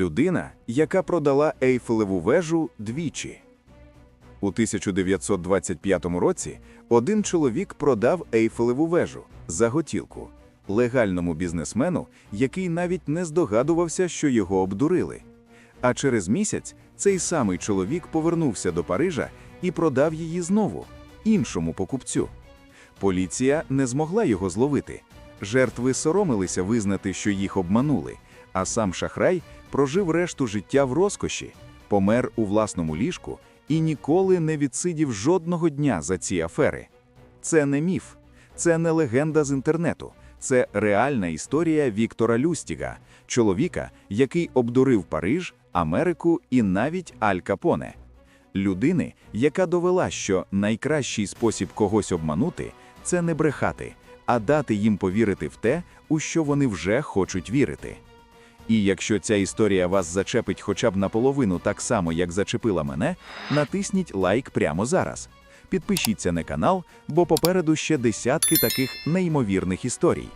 Людина, яка продала Ейфелеву вежу двічі. У 1925 році один чоловік продав Ейфелеву вежу за готівку легальному бізнесмену, який навіть не здогадувався, що його обдурили. А через місяць цей самий чоловік повернувся до Парижа і продав її знову іншому покупцю. Поліція не змогла його зловити. Жертви соромилися визнати, що їх обманули, а сам шахрай прожив решту життя в розкоші, помер у власному ліжку і ніколи не відсидів жодного дня за ці афери. Це не міф, це не легенда з інтернету, це реальна історія Віктора Люстіга, чоловіка, який обдурив Париж, Америку і навіть Аль Капоне. Людини, яка довела, що найкращий спосіб когось обманути це не брехати, а дати їм повірити в те, у що вони вже хочуть вірити. І якщо ця історія вас зачепить хоча б наполовину так само, як зачепила мене, натисніть лайк прямо зараз. Підпишіться на канал, бо попереду ще десятки таких неймовірних історій.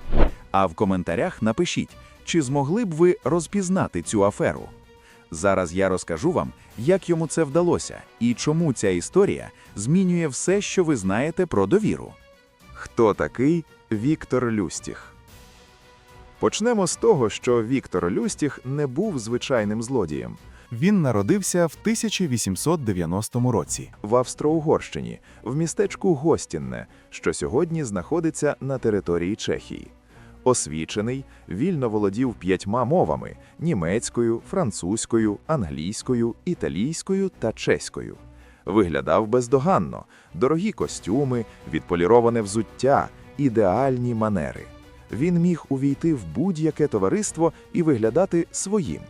А в коментарях напишіть, чи змогли б ви розпізнати цю аферу. Зараз я розкажу вам, як йому це вдалося і чому ця історія змінює все, що ви знаєте про довіру. Хто такий Віктор Люстіх? Почнемо з того, що Віктор Люстіх не був звичайним злодієм. Він народився в 1890 році. В Австро-Угорщині, в містечку Гостінне, що сьогодні знаходиться на території Чехії. Освічений, вільно володів п'ятьма мовами: німецькою, французькою, англійською, італійською та чеською. Виглядав бездоганно, дорогі костюми, відполіроване взуття, ідеальні манери. Він міг увійти в будь-яке товариство і виглядати своїм.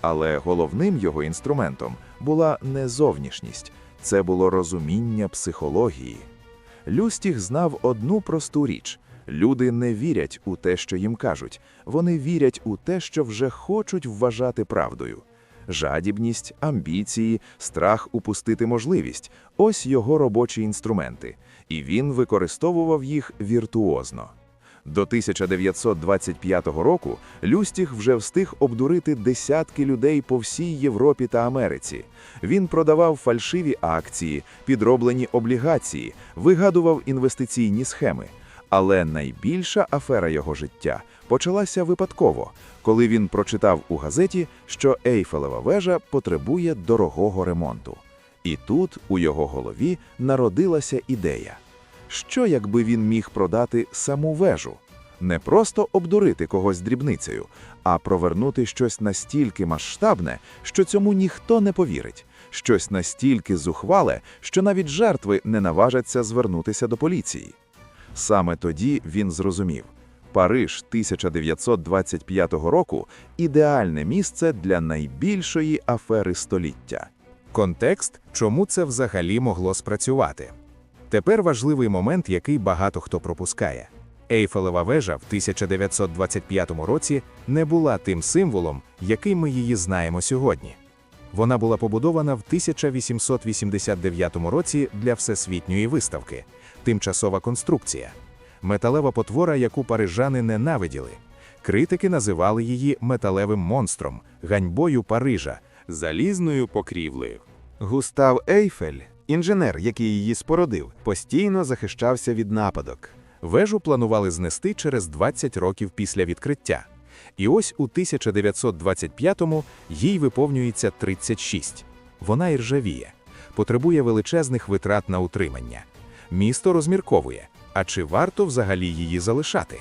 Але головним його інструментом була не зовнішність, це було розуміння психології. Люстіх знав одну просту річ: люди не вірять у те, що їм кажуть, вони вірять у те, що вже хочуть вважати правдою. Жадібність, амбіції, страх упустити можливість ось його робочі інструменти, і він використовував їх віртуозно. До 1925 року Люстіх вже встиг обдурити десятки людей по всій Європі та Америці. Він продавав фальшиві акції, підроблені облігації, вигадував інвестиційні схеми. Але найбільша афера його життя почалася випадково, коли він прочитав у газеті, що Ейфелева вежа потребує дорогого ремонту. І тут у його голові народилася ідея. Що якби він міг продати саму вежу? Не просто обдурити когось дрібницею, а провернути щось настільки масштабне, що цьому ніхто не повірить, щось настільки зухвале, що навіть жертви не наважаться звернутися до поліції. Саме тоді він зрозумів: Париж 1925 року ідеальне місце для найбільшої афери століття. Контекст, чому це взагалі могло спрацювати. Тепер важливий момент, який багато хто пропускає. Ейфелева вежа в 1925 році не була тим символом, який ми її знаємо сьогодні. Вона була побудована в 1889 році для всесвітньої виставки, тимчасова конструкція, металева потвора, яку парижани ненавиділи. Критики називали її металевим монстром, ганьбою Парижа, залізною покрівлею. Густав Ейфель, інженер, який її спородив, постійно захищався від нападок. Вежу планували знести через 20 років після відкриття. І ось у 1925-му їй виповнюється 36. Вона іржавіє, потребує величезних витрат на утримання. Місто розмірковує, а чи варто взагалі її залишати?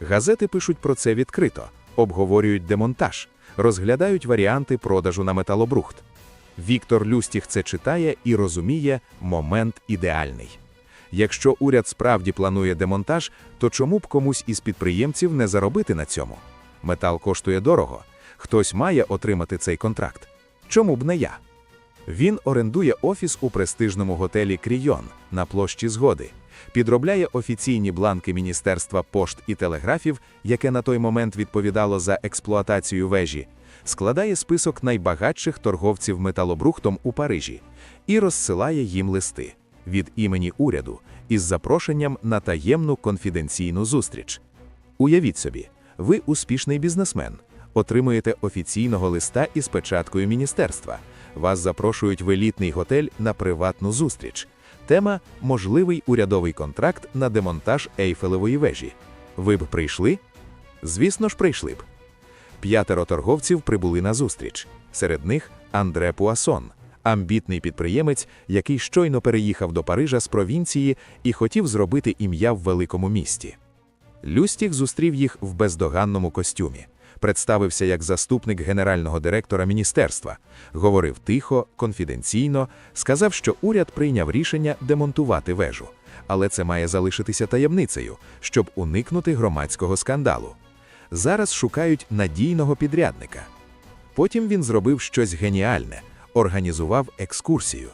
Газети пишуть про це відкрито, обговорюють демонтаж, розглядають варіанти продажу на металобрухт. Віктор Люстіх це читає і розуміє момент ідеальний. Якщо уряд справді планує демонтаж, то чому б комусь із підприємців не заробити на цьому? Метал коштує дорого. Хтось має отримати цей контракт. Чому б не я? Він орендує офіс у престижному готелі Крійон на площі Згоди, підробляє офіційні бланки Міністерства пошт і телеграфів, яке на той момент відповідало за експлуатацію вежі, складає список найбагатших торговців металобрухтом у Парижі і розсилає їм листи від імені уряду із запрошенням на таємну конфіденційну зустріч. Уявіть собі, ви успішний бізнесмен, Отримуєте офіційного листа із печаткою міністерства. Вас запрошують в елітний готель на приватну зустріч. Тема можливий урядовий контракт на демонтаж Ейфелевої вежі. Ви б прийшли? Звісно ж, прийшли б. П'ятеро торговців прибули на зустріч. Серед них Андре Пуасон, амбітний підприємець, який щойно переїхав до Парижа з провінції і хотів зробити ім'я в великому місті. Люстік зустрів їх в бездоганному костюмі. Представився як заступник генерального директора міністерства, говорив тихо, конфіденційно, сказав, що уряд прийняв рішення демонтувати вежу, але це має залишитися таємницею, щоб уникнути громадського скандалу. Зараз шукають надійного підрядника. Потім він зробив щось геніальне, організував екскурсію.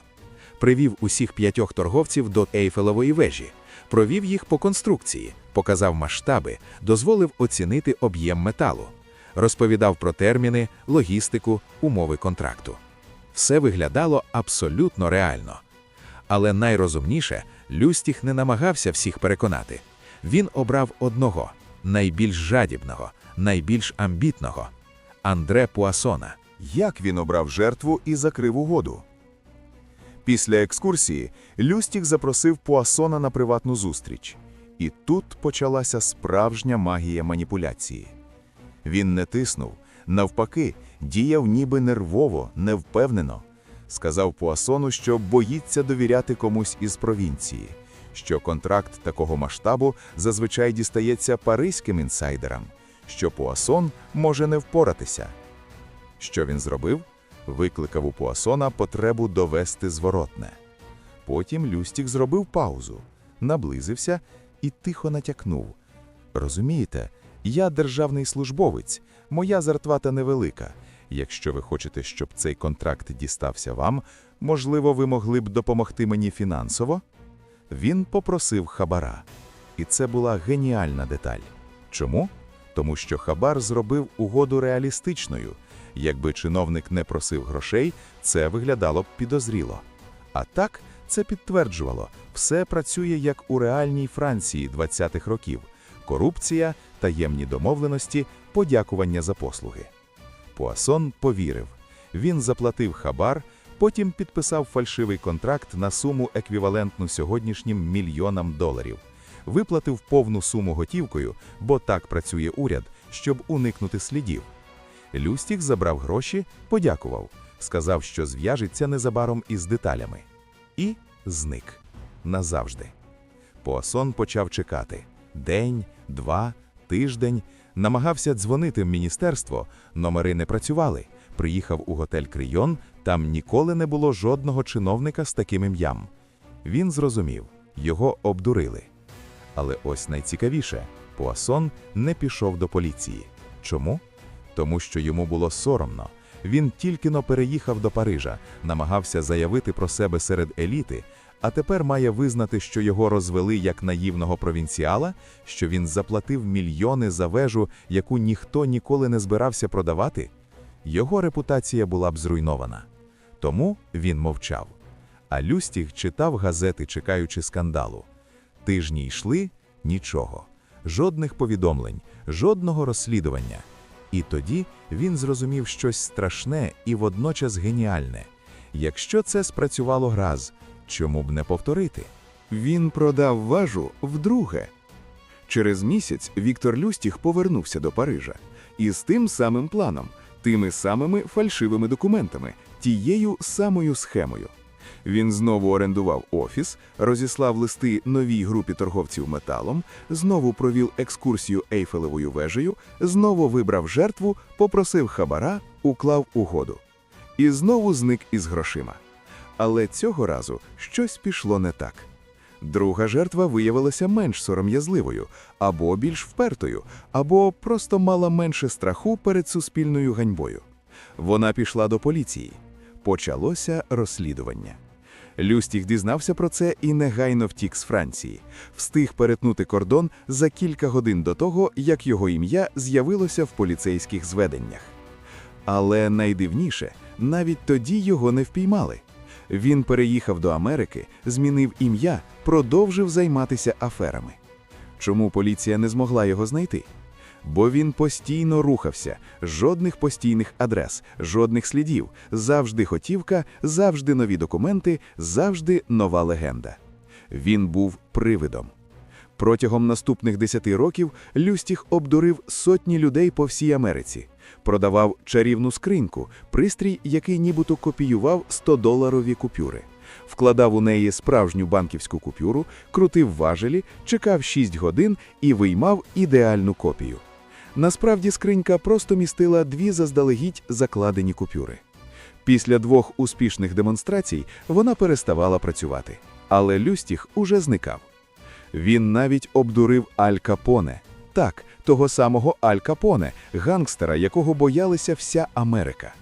Привів усіх п'ятьох торговців до Ейфелевої вежі, провів їх по конструкції, показав масштаби, дозволив оцінити об'єм металу, розповідав про терміни, логістику, умови контракту. Все виглядало абсолютно реально. Але найрозумніше, Люстіх не намагався всіх переконати. Він обрав одного найбільш жадібного, найбільш амбітного Андре Пуасона. Як він обрав жертву і закрив угоду? Після екскурсії Люстік запросив Пуасона на приватну зустріч. І тут почалася справжня магія маніпуляції. Він не тиснув, навпаки, діяв ніби нервово, невпевнено. Сказав Пуасону, що боїться довіряти комусь із провінції, що контракт такого масштабу зазвичай дістається паризьким інсайдерам, що Пуасон може не впоратися. Що він зробив? Викликав у Пуасона потребу довести зворотне. Потім Люстік зробив паузу, наблизився і тихо натякнув. Розумієте, я державний службовець, моя зарплата невелика. Якщо ви хочете, щоб цей контракт дістався вам, можливо, ви могли б допомогти мені фінансово? Він попросив хабара. І це була геніальна деталь. Чому? Тому що хабар зробив угоду реалістичною. Якби чиновник не просив грошей, це виглядало б підозріло. А так, це підтверджувало, все працює як у реальній Франції 20-х років: корупція, таємні домовленості, подякування за послуги. Пуасон повірив. Він заплатив хабар, потім підписав фальшивий контракт на суму еквівалентну сьогоднішнім мільйонам доларів. Виплатив повну суму готівкою, бо так працює уряд, щоб уникнути слідів. Люстік забрав гроші, подякував, сказав, що зв'яжеться незабаром із деталями. І зник. Назавжди. Пуасон почав чекати. День, два, тиждень. Намагався дзвонити в міністерство, номери не працювали. Приїхав у готель Крийон, там ніколи не було жодного чиновника з таким ім'ям. Він зрозумів, його обдурили. Але ось найцікавіше, Пуасон не пішов до поліції. Чому? Тому що йому було соромно. Він тільки но переїхав до Парижа, намагався заявити про себе серед еліти, а тепер має визнати, що його розвели як наївного провінціала, що він заплатив мільйони за вежу, яку ніхто ніколи не збирався продавати. Його репутація була б зруйнована. Тому він мовчав. А Люстіг читав газети, чекаючи скандалу. Тижні йшли нічого, жодних повідомлень, жодного розслідування. І тоді він зрозумів щось страшне і водночас геніальне. Якщо це спрацювало граз, чому б не повторити? Він продав важу вдруге. Через місяць Віктор Люстіх повернувся до Парижа із тим самим планом, тими самими фальшивими документами, тією самою схемою. Він знову орендував офіс, розіслав листи новій групі торговців металом, знову провів екскурсію Ейфелевою вежею, знову вибрав жертву, попросив хабара, уклав угоду. І знову зник із грошима. Але цього разу щось пішло не так. Друга жертва виявилася менш сором'язливою, або більш впертою, або просто мала менше страху перед суспільною ганьбою. Вона пішла до поліції. Почалося розслідування. Люстіх дізнався про це і негайно втік з Франції, встиг перетнути кордон за кілька годин до того, як його ім'я з'явилося в поліцейських зведеннях. Але найдивніше, навіть тоді його не впіймали. Він переїхав до Америки, змінив ім'я, продовжив займатися аферами. Чому поліція не змогла його знайти? Бо він постійно рухався, жодних постійних адрес, жодних слідів, завжди хотівка, завжди нові документи, завжди нова легенда. Він був привидом. Протягом наступних 10 років Люстіх обдурив сотні людей по всій Америці, продавав чарівну скриньку, пристрій, який нібито копіював 100-доларові купюри, вкладав у неї справжню банківську купюру, крутив важелі, чекав 6 годин і виймав ідеальну копію. Насправді скринька просто містила дві заздалегідь закладені купюри. Після двох успішних демонстрацій вона переставала працювати, але Люстіх уже зникав. Він навіть обдурив Аль Капоне. Так, того самого Аль Капоне, гангстера, якого боялася вся Америка.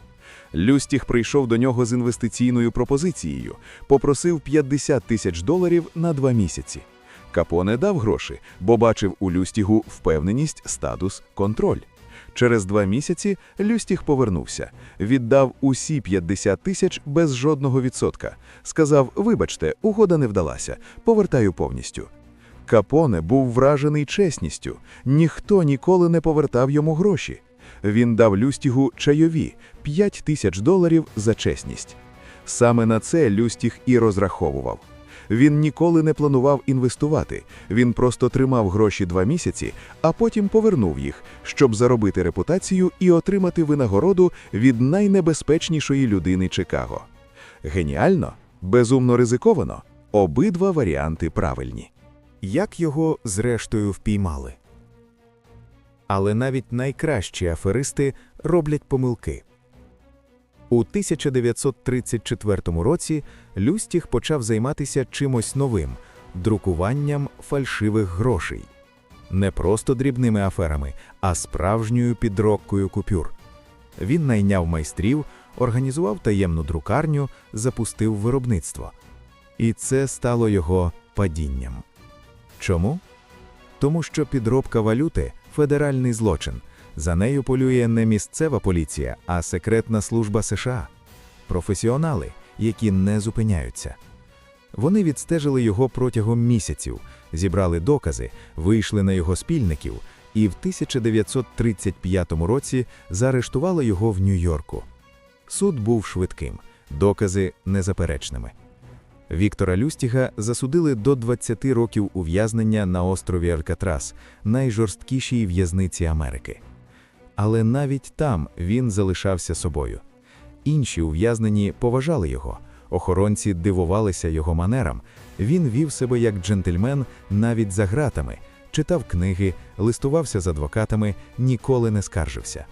Люстіх прийшов до нього з інвестиційною пропозицією, попросив 50 тисяч доларів на два місяці. Капоне дав гроші, бо бачив у Люстігу впевненість, статус, контроль. Через два місяці Люстіх повернувся, віддав усі 50 тисяч без жодного відсотка. Сказав: Вибачте, угода не вдалася, повертаю повністю. Капоне був вражений чесністю, ніхто ніколи не повертав йому гроші. Він дав Люстігу чайові 5 тисяч доларів за чесність. Саме на це Люстіг і розраховував. Він ніколи не планував інвестувати, він просто тримав гроші два місяці, а потім повернув їх, щоб заробити репутацію і отримати винагороду від найнебезпечнішої людини Чикаго. Геніально, безумно ризиковано, обидва варіанти правильні. Як його зрештою впіймали? Але навіть найкращі аферисти роблять помилки. У 1934 році Люстіх почав займатися чимось новим друкуванням фальшивих грошей. Не просто дрібними аферами, а справжньою підробкою купюр. Він найняв майстрів, організував таємну друкарню, запустив виробництво. І це стало його падінням. Чому? Тому що підробка валюти федеральний злочин. За нею полює не місцева поліція, а секретна служба США. Професіонали, які не зупиняються. Вони відстежили його протягом місяців, зібрали докази, вийшли на його спільників і в 1935 році заарештували його в Нью-Йорку. Суд був швидким, докази незаперечними. Віктора Люстіга засудили до 20 років ув'язнення на острові Алькатрас, найжорсткішій в'язниці Америки. Але навіть там він залишався собою. Інші ув'язнені поважали його, охоронці дивувалися його манерам. Він вів себе як джентльмен навіть за ґратами, читав книги, листувався з адвокатами, ніколи не скаржився.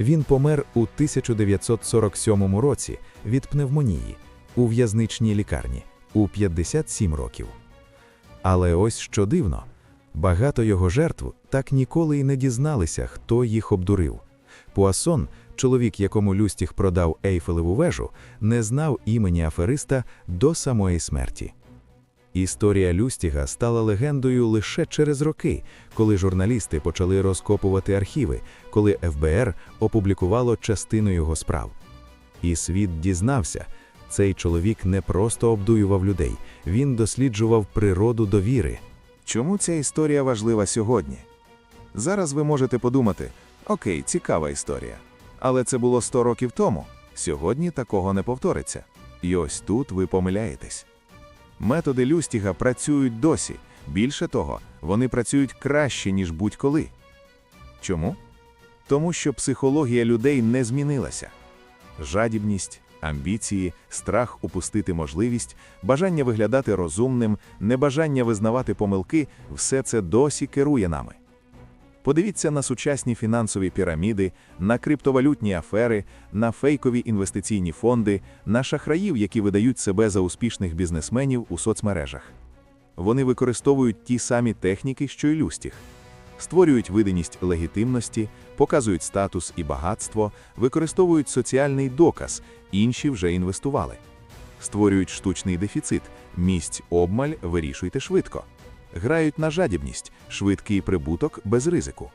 Він помер у 1947 році від пневмонії у в'язничній лікарні у 57 років. Але ось що дивно, багато його жертв так ніколи й не дізналися, хто їх обдурив. Пуасон, чоловік, якому Люстіх продав Ейфелеву вежу, не знав імені афериста до самої смерті. Історія Люстіга стала легендою лише через роки, коли журналісти почали розкопувати архіви, коли ФБР опублікувало частину його справ. І світ дізнався, цей чоловік не просто обдуював людей, він досліджував природу довіри. Чому ця історія важлива сьогодні? Зараз ви можете подумати: окей, цікава історія. Але це було 100 років тому. Сьогодні такого не повториться. І ось тут ви помиляєтесь. Методи Люстіга працюють досі. Більше того, вони працюють краще, ніж будь-коли. Чому? Тому що психологія людей не змінилася. Жадібність, амбіції, страх упустити можливість, бажання виглядати розумним, небажання визнавати помилки все це досі керує нами. Подивіться на сучасні фінансові піраміди, на криптовалютні афери, на фейкові інвестиційні фонди, на шахраїв, які видають себе за успішних бізнесменів у соцмережах. Вони використовують ті самі техніки, що й Люстіх. Створюють видимість легітимності, показують статус і багатство, використовують соціальний доказ, інші вже інвестували. Створюють штучний дефіцит, місць обмаль вирішуйте швидко. Грають на жадібність, швидкий прибуток без ризику.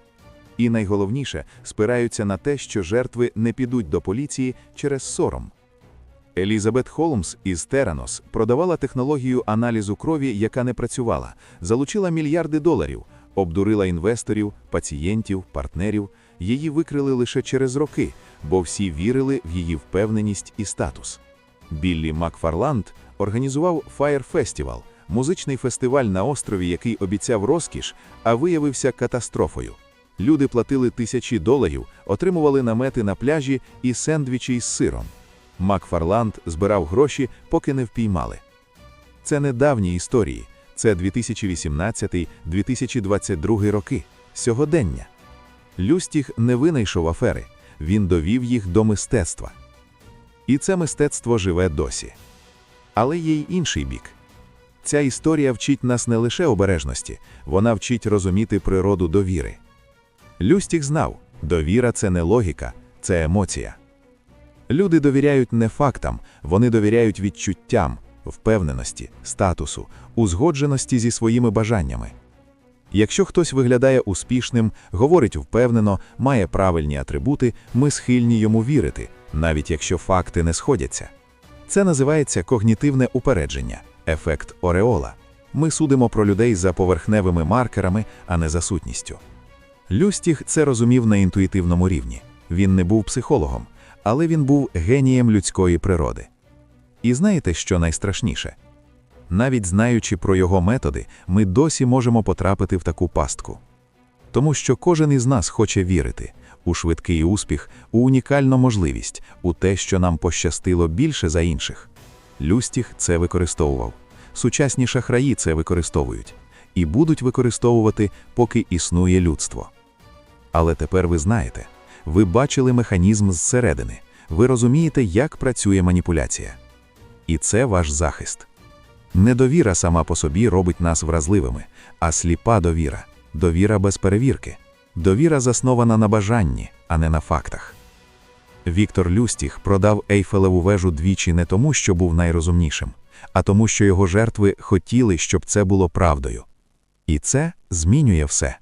І найголовніше, спираються на те, що жертви не підуть до поліції через сором. Елізабет Холмс із Теранос продавала технологію аналізу крові, яка не працювала, залучила мільярди доларів, обдурила інвесторів, пацієнтів, партнерів. Її викрили лише через роки, бо всі вірили в її впевненість і статус. Біллі Макфарланд організував Fire Festival – музичний фестиваль на острові, який обіцяв розкіш, а виявився катастрофою. Люди платили тисячі доларів, отримували намети на пляжі і сендвічі із сиром. Макфарланд збирав гроші, поки не впіймали. Це не давні історії, це 2018-2022 роки, сьогодення. Люстіг не винайшов афери, він довів їх до мистецтва. І це мистецтво живе досі. Але є й інший бік. Ця історія вчить нас не лише обережності, вона вчить розуміти природу довіри. Люстіг знав, довіра це не логіка, це емоція. Люди довіряють не фактам, вони довіряють відчуттям, впевненості, статусу, узгодженості зі своїми бажаннями. Якщо хтось виглядає успішним, говорить впевнено, має правильні атрибути, ми схильні йому вірити, навіть якщо факти не сходяться. Це називається когнітивне упередження, ефект Ореола. Ми судимо про людей за поверхневими маркерами, а не за сутністю. Люстіг це розумів на інтуїтивному рівні. Він не був психологом, але він був генієм людської природи. І знаєте, що найстрашніше? Навіть знаючи про його методи, ми досі можемо потрапити в таку пастку. Тому що кожен із нас хоче вірити у швидкий успіх, у унікальну можливість, у те, що нам пощастило більше за інших. Люстіг це використовував. Сучасні шахраї це використовують і будуть використовувати, поки існує людство. Але тепер ви знаєте, ви бачили механізм зсередини, ви розумієте, як працює маніпуляція. І це ваш захист. Недовіра сама по собі робить нас вразливими, а сліпа довіра довіра без перевірки. Довіра заснована на бажанні, а не на фактах. Віктор Люстіг продав Ейфелеву вежу двічі не тому, що був найрозумнішим, а тому, що його жертви хотіли, щоб це було правдою. І це змінює все.